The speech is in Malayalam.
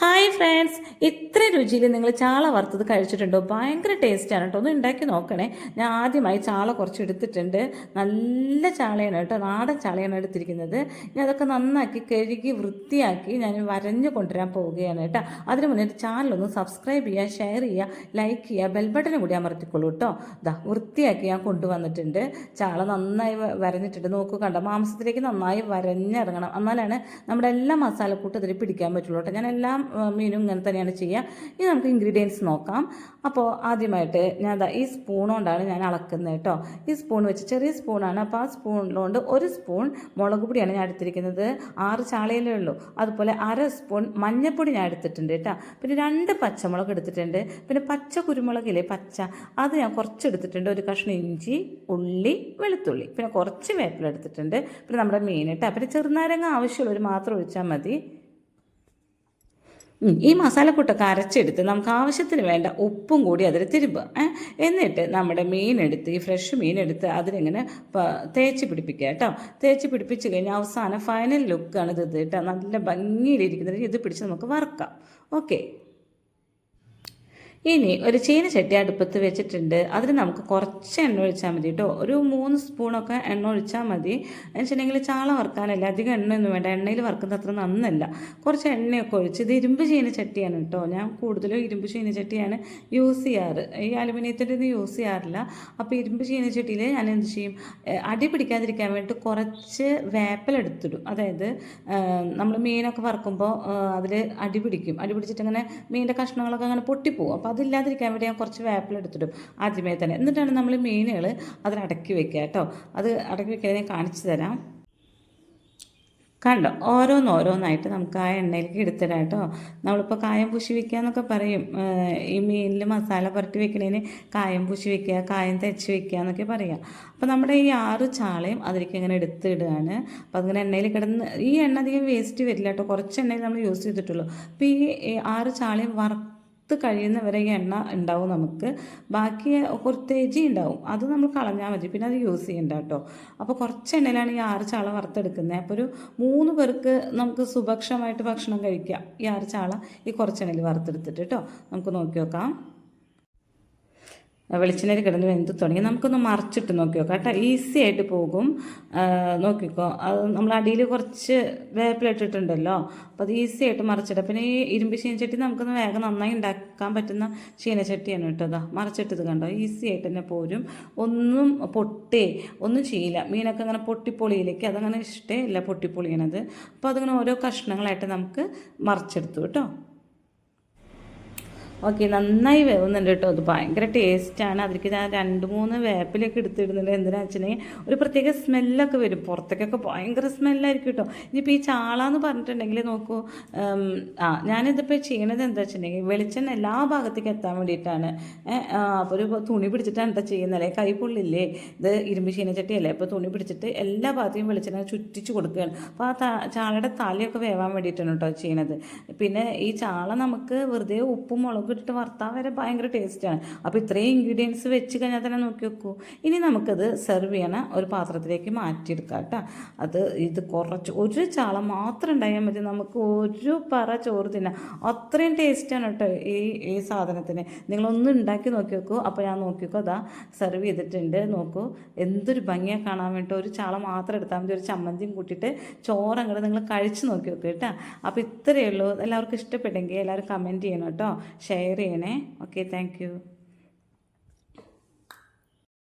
ഹായ് ഫ്രണ്ട്സ് ഇത്ര രുചിയിൽ നിങ്ങൾ ചാള വറുത്തത് കഴിച്ചിട്ടുണ്ടോ? ഭയങ്കര ടേസ്റ്റാണ് കേട്ടോ. ഒന്ന് ഉണ്ടാക്കി നോക്കണേ. ഞാൻ ആദ്യമായി ചാള കുറച്ച് എടുത്തിട്ടുണ്ട്. നല്ല ചാളയാണ് കേട്ടോ. നാടൻ ചാളയാണ് എടുത്തിരിക്കുന്നത്. ഞാൻ അതൊക്കെ നന്നാക്കി കഴുകി വൃത്തിയാക്കി ഞാൻ വരഞ്ഞു കൊണ്ടുവരാൻ പോവുകയാണ് കേട്ടോ. അതിന് മുന്നേ ചാനലൊന്ന് സബ്സ്ക്രൈബ് ചെയ്യുക ഷെയർ ചെയ്യുക ലൈക്ക് ചെയ്യുക ബെൽ ബട്ടൺ കൂടി അമർത്തിക്കൊള്ളൂ കേട്ടോ. ഇതാ വൃത്തിയാക്കി ഞാൻ കൊണ്ടുവന്നിട്ടുണ്ട്. ചാള നന്നായി വരഞ്ഞിട്ടുണ്ട്. നോക്കൂ കണ്ടോ മാംസത്തിലേക്ക് നന്നായി വരഞ്ഞിറങ്ങണം. എന്നാലാണ് നമ്മുടെ എല്ലാ മസാല കൂട്ടത്തിൽ പിടിക്കാൻ പറ്റുള്ളൂ കേട്ടോ. ഞാൻ എല്ലാ മീനും ഇങ്ങനെ തന്നെയാണ് ചെയ്യുക ഇനി നമുക്ക് ഇൻഗ്രീഡിയൻസ് നോക്കാം. അപ്പോൾ ആദ്യമായിട്ട് ഞാൻ ഈ സ്പൂൺ കൊണ്ടാണ് ഞാൻ അളക്കുന്നത് കേട്ടോ. ഈ സ്പൂൺ വെച്ച് ചെറിയ സ്പൂണാണ് അപ്പോൾ ആ സ്പൂണിലോണ്ട് ഒരു സ്പൂൺ മുളക് പൊടിയാണ് ഞാൻ എടുത്തിരിക്കുന്നത്. ആറ് ചാളയിലേ ഉള്ളൂ. അതുപോലെ അര സ്പൂൺ മഞ്ഞൾപ്പൊടി ഞാൻ എടുത്തിട്ടുണ്ട് കേട്ടോ. പിന്നെ രണ്ട് പച്ചമുളക് എടുത്തിട്ടുണ്ട്. പിന്നെ പച്ച കുരുമുളകില്ലേ പച്ച. അത് ഞാൻ കുറച്ച് എടുത്തിട്ടുണ്ട്. ഒരു കഷ്ണം ഇഞ്ചി ഉള്ളി വെളുത്തുള്ളി. പിന്നെ കുറച്ച് വേപ്പിലെടുത്തിട്ടുണ്ട് പിന്നെ നമ്മുടെ മീൻ കേട്ടോ. പിന്നെ ചെറുനാരങ്ങ ആവശ്യമുള്ളവർ മാത്രം ഒഴിച്ചാൽ മതി. ഈ മസാലക്കൂട്ടൊക്കെ അരച്ചെടുത്ത് നമുക്ക് ആവശ്യത്തിന് വേണ്ട ഉപ്പും കൂടി അതിൽ തിരുമ്പുക എന്നിട്ട് നമ്മുടെ മീനെടുത്ത് ഈ ഫ്രഷ് അതിലിങ്ങനെ പ- തേച്ച് പിടിപ്പിക്കുക കേട്ടോ. തേച്ച് പിടിപ്പിച്ച് കഴിഞ്ഞാൽ അവസാനം ഫൈനൽ ലുക്കാണ് ഇത് കേട്ടോ. നല്ല ഭംഗിയിലിരിക്കുന്നത് ഇത് പിടിച്ച് നമുക്ക് വറക്കാം. ഓക്കെ ഇനി ഒരു ചീനച്ചട്ടി അടുപ്പത്ത് വെച്ചിട്ടുണ്ട്. അതിൽ നമുക്ക് കുറച്ച് എണ്ണ ഒഴിച്ചാൽ മതി കേട്ടോ. ഒരു മൂന്ന് സ്പൂണൊക്കെ എണ്ണ ഒഴിച്ചാൽ മതി. വെച്ചിട്ടുണ്ടെങ്കിൽ ചാള വറുക്കാനല്ല. അധികം എണ്ണയൊന്നും വേണ്ട. എണ്ണയിൽ വറുക്കുന്നത് അത്ര നന്നല്ല. കുറച്ച് എണ്ണയൊക്കെ ഒഴിച്ച് ഇത് ഇരുമ്പ് ചീനച്ചട്ടിയാണ് കേട്ടോ. ഞാൻ കൂടുതലും ഇരുമ്പ് ചീനച്ചട്ടിയാണ് യൂസ് ചെയ്യാറ്. ഈ അലുമിനിയത്തിന്റെ ഇത് യൂസ് ചെയ്യാറില്ല. അപ്പോൾ ഇരുമ്പ് ചീനച്ചട്ടിയിൽ ഞാൻ എന്ത് ചെയ്യും? അടി പിടിക്കാതിരിക്കാൻ വേണ്ടിയിട്ട് കുറച്ച് വേപ്പലെടുത്തിടും അതായത് നമ്മൾ മീനൊക്കെ വറുക്കുമ്പോൾ അതിൽ അടി പിടിക്കും. അടി പിടിച്ചിട്ട് അങ്ങനെ മീനിന്റെ കഷ്ണങ്ങളൊക്കെ അങ്ങനെ പൊട്ടിപ്പോവും. അപ്പോൾ അതില്ലാതിരിക്കാൻ വേണ്ടി ഞാൻ കുറച്ച് വേപ്പിൽ എടുത്തിടും ആദ്യമേ തന്നെ. എന്നിട്ടാണ് നമ്മൾ മീനുകൾ അതിനടക്കി വെക്കുക കേട്ടോ. അത് അടക്കി വെക്കാൻ ഞാൻ കാണിച്ചു തരാം. കണ്ടോ? ഓരോന്നോരോന്നായിട്ട് നമുക്ക് ആ എണ്ണയിലേക്ക് എടുത്തിടാം കേട്ടോ. നമ്മളിപ്പോൾ കായം പൂശി വെക്കുക എന്നൊക്കെ പറയും. ഈ മീനിൽ മസാല പുരട്ടി വെക്കണേന് കായം പൂശി വെക്കുക കായം തെച്ച് വെക്കുക എന്നൊക്കെ പറയാം. അപ്പോൾ നമ്മുടെ ഈ ആറ് ചാളയും അതിലേക്ക് ഇങ്ങനെ എടുത്തിടുകയാണ്. അപ്പോൾ അതിങ്ങനെ എണ്ണയിൽ കിടന്ന് ഈ എണ്ണ അധികം വേസ്റ്റ് വരില്ല കേട്ടോ. കുറച്ച് എണ്ണയിൽ നമ്മൾ യൂസ് ചെയ്തിട്ടുള്ളൂ. അപ്പോൾ ഈ ആറ് ചാളയും വറുത്ത് കഴിയുന്നവരെ ഈ എണ്ണ ഉണ്ടാവും നമുക്ക്. ബാക്കി കുറത്തേജി ഉണ്ടാവും. അത് നമ്മൾ കളഞ്ഞാൽ മതി. പിന്നെ അത് യൂസ് ചെയ്യണ്ട കേട്ടോ. അപ്പോൾ കുറച്ച് എണ്ണയിലാണ് ഈ ആറ് ചാള വറുത്തെടുക്കുന്നത് അപ്പോൾ ഒരു മൂന്ന് പേർക്ക് നമുക്ക് സുഭക്ഷമായിട്ട് ഭക്ഷണം കഴിക്കാം. ഈ ആറ് ചാള ഈ കുറച്ച് എണ്ണയിൽ വറുത്തെടുത്തിട്ട് കേട്ടോ. നമുക്ക് നോക്കി നോക്കാം. വെളിച്ചെണ്ണയിൽ കിടന്ന് വെന്ത് തുടങ്ങി. നമുക്കൊന്ന് മറിച്ചിട്ട് നോക്കി നോക്കാം കേട്ടോ ഈസി ആയിട്ട് പോകും. നോക്കിക്കോ. അത് നമ്മൾ അടിയിൽ കുറച്ച് വേപ്പിലിട്ടിട്ടുണ്ടല്ലോ അപ്പോൾ അത് ഈസി ആയിട്ട് മറിച്ചിടാം. പിന്നെ ഈ ഇരുമ്പ് ചീനച്ചട്ടി നമുക്കൊന്ന് വേഗം നന്നായി ഉണ്ടാക്കാൻ പറ്റുന്ന ചീനച്ചട്ടിയാണ് കേട്ടോ അതാ മറിച്ചിട്ടത് കണ്ടോ? ഈസി ആയിട്ട് തന്നെ പോരും. ഒന്നും പൊട്ടി ഒന്നും ചെയ്യില്ല. മീനൊക്കെ അങ്ങനെ പൊട്ടിപ്പൊളിയിലേക്ക് അതങ്ങനെ ഇഷ്ടേ ഇല്ല പൊട്ടിപ്പൊളിയണത്. അപ്പോൾ അതിങ്ങനെ ഓരോ കഷ്ണങ്ങളായിട്ട് നമുക്ക് മറിച്ചെടുത്തു കേട്ടോ. ഓക്കെ നന്നായി വേവുന്നുണ്ട് കേട്ടോ. അത് ഭയങ്കര ടേസ്റ്റാണ് അതിലേക്ക് ഞാൻ രണ്ട് മൂന്ന് വേപ്പിലൊക്കെ എടുത്തിടുന്നുണ്ട്. എന്തിനാ വെച്ചിട്ടുണ്ടെങ്കിൽ ഒരു പ്രത്യേക സ്മെല്ലൊക്കെ വരും. പുറത്തേക്കൊക്കെ ഭയങ്കര സ്മെല്ലായിരിക്കും കേട്ടോ. ഇനിയിപ്പോൾ ഈ ചാള എന്ന് പറഞ്ഞിട്ടുണ്ടെങ്കിൽ നോക്കൂ ആ ഞാനിതിപ്പോൾ ചെയ്യണത് എന്താ വെച്ചിട്ടുണ്ടെങ്കിൽ വെളിച്ചെണ്ണ എല്ലാ ഭാഗത്തേക്ക് എത്താൻ വേണ്ടിയിട്ടാണ്. അപ്പോൾ ഒരു തുണി പിടിച്ചിട്ടാണ് എന്താ ചെയ്യുന്നത്? കൈ ഇത് ഇരുമ്പ് ചീനച്ചട്ടിയല്ലേ? അപ്പോൾ തുണി പിടിച്ചിട്ട് എല്ലാ ഭാഗത്തേക്കും വെളിച്ചെണ്ണ ചുറ്റിച്ച് കൊടുക്കുകയാണ്. അപ്പോൾ ആ ചാളയുടെ തലയൊക്കെ വേവാൻ വേണ്ടിയിട്ടാണ് കേട്ടോ ചെയ്യണത്. പിന്നെ ഈ ചാള നമുക്ക് വെറുതെ ഉപ്പും മുളകും ഇട്ടിട്ട് വറുത്താൽ വരെ ഭയങ്കര ടേസ്റ്റാണ് അപ്പോൾ ഇത്രയും ഇൻഗ്രീഡിയൻസ് വെച്ച് കഴിഞ്ഞാൽ തന്നെ നോക്കി വെക്കൂ. ഇനി നമുക്കത് സെർവ് ചെയ്യണ ഒരു പാത്രത്തിലേക്ക് മാറ്റിയെടുക്കാം കേട്ടോ അത് ഇത് കുറച്ച് ഒരു ചാള മാത്രം ഉണ്ടായാൽ മതി. നമുക്ക് ഒരു പറ ചോറ് തിന്നാം അത്രയും ടേസ്റ്റാണ് കേട്ടോ ഈ ഈ സാധനത്തിന്. നിങ്ങളൊന്ന് ഉണ്ടാക്കി നോക്കി വെക്കൂ. അപ്പോൾ ഞാൻ നോക്കി വെക്കൂ. അതാ സെർവ് ചെയ്തിട്ടുണ്ട്. നോക്കൂ. എന്തൊരു ഭംഗിയാണ് കാണാൻ വേണ്ടി ഒരു ചാള മാത്രം എടുത്താൽ മതി. ഒരു ചമ്മന്തിയും കൂട്ടിയിട്ട് ചോറ് അങ്ങോട്ട് നിങ്ങൾ കഴിച്ച് നോക്കി വെക്കൂ കേട്ടോ അപ്പോൾ ഇത്രയേ ഉള്ളൂ. എല്ലാവർക്കും ഇഷ്ടപ്പെട്ടെങ്കിൽ എല്ലാവരും കമന്റ് ചെയ്യണം കേട്ടോ ഷെയർ ചെയ്യണേ. Okay thank